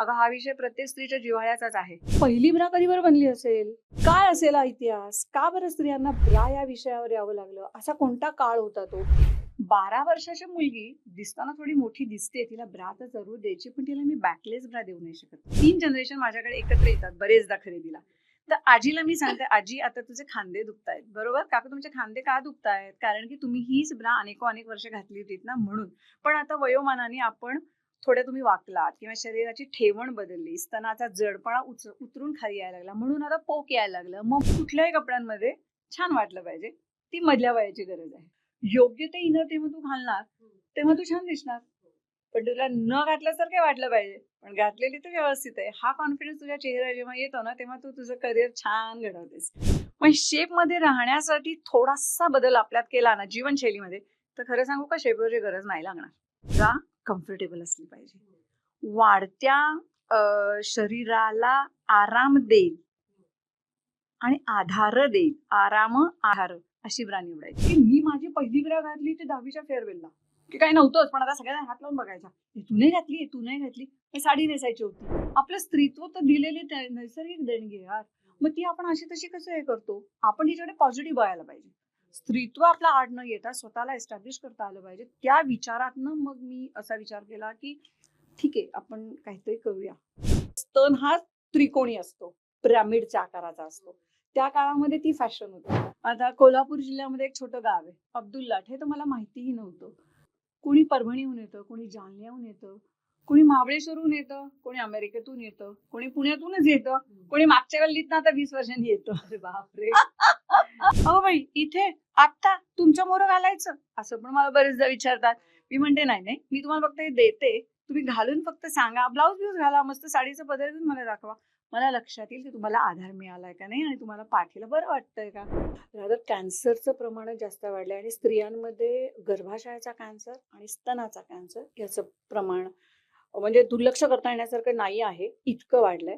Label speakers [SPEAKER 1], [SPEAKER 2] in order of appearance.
[SPEAKER 1] अगं हा विषय प्रत्येक स्त्रीच्या जिव्हाळ्याचाच आहे.
[SPEAKER 2] पहिली ब्रा कधीवर बनली असेल. काय असेल हा इतिहास? का बरं स्त्रियांना ब्रा या विषयावर यावं लागलं? असा कोणता काळ होता तो?
[SPEAKER 1] बारा वर्षाची मुलगी दिसताना थोडी मोठी दिसते. तिला ब्रा तर जरूर द्यायची पण तिला मी बॅकलेस ब्रा देऊ नाही शकत. तीन जनरेशन माझ्याकडे एकत्र येतात बरेचदा खरेदीला. तर आजीला मी सांगते आजी आता तुझे खांदे दुखतायत. बरोबर? काका तुमचे खांदे का दुखतायत? कारण की तुम्ही हीच ब्रा अनेको अनेक वर्ष घातली होतीत ना म्हणून. पण आता वयोमानाने आपण थोड्या तुम्ही वाकलात किंवा शरीराची ठेवण बदलली स्तनाचा जडपणा उच उतरून खाली यायला लागला म्हणून आता पोक यायला लागलं. मग कुठल्याही कपड्यांमध्ये छान वाटलं पाहिजे. ती मधल्या वयाची गरज आहे. योग्य ते इनर तेव्हा तू घालणार तेव्हा तू छान दिसणार. पण तुला न घातल्यासारखं वाटलं पाहिजे. पण घातलेली तर व्यवस्थित आहे. हा कॉन्फिडन्स तुझ्या चेहरा जेव्हा येतो ना तेव्हा तू तुझं करिअर छान घडवतेस. पण शेपमध्ये राहण्यासाठी थोडासा बदल आपल्यात केला ना जीवनशैलीमध्ये तर खरं सांगू का शेपवरची गरज नाही लागणार. का कम्फर्टेबल असली पाहिजे. वाढत्या शरीराला आराम देईल आणि आधार देईल. आराम आधार अशी ब्रा निवडायची मी माझी पहिली ग्रह घातली ते दहावीच्या फेअरवेलला की काही नव्हतंच पण आता सगळ्यांना हात लावून बघायचा. तू नाही घातली तू नाही घातली. साडी नेसायची होती. आपलं स्त्रीत्व तर दिलेली नैसर्गिक देणगी यार. मग ती आपण अशी तशी कसं हे करतो? आपण तिच्याकडे पॉझिटिव्ह व्हायला पाहिजे. स्त्रीत्व आपला आड न येता स्वतःला एस्टॅब्लिश करता आलं पाहिजे. त्या विचारातनं मग मी असा विचार केला की ठीक आहे आपण काहीतरी करूया. स्तन हा त्रिकोणी असतो पिरामिडच्या आकाराचा असतो. त्या काळामध्ये ती फॅशन होती. आता कोल्हापूर जिल्ह्यामध्ये एक छोटं गाव आहे अब्दुल्लाट हे तर मला माहितीही नव्हतं. कोणी परभणीहून येतं कोणी जालन्याहून येतं कोणी महाबळेश्वरहून येतं कोणी अमेरिकेतून येतं कोणी पुण्यातूनच येतं. कोणी मागच्या गल्लीत आता वीस वर्षांनी येतं. अरे बापरे. अहो बाई इथे आत्ता तुमच्या मोर घालायचं. असं पण मला बरेचदा विचारतात. मी म्हणते नाही नाही मी तुम्हाला फक्त हे देते. तुम्ही घालून फक्त सांगा. ब्लाऊज ब्लाऊज घाला मस्त साडीचं पदर घेऊन मला दाखवा. मला लक्षात येईल की तुम्हाला आधार मिळालाय का नाही आणि तुम्हाला पाठीला बरं वाटतंय का?
[SPEAKER 2] रादर कॅन्सरचं प्रमाण जास्त वाढलंय आणि स्त्रियांमध्ये गर्भाशयाचा कॅन्सर आणि स्तनाचा कॅन्सर याचं प्रमाण म्हणजे दुर्लक्ष करता येण्यासारखं नाही आहे. इतकं वाढलंय.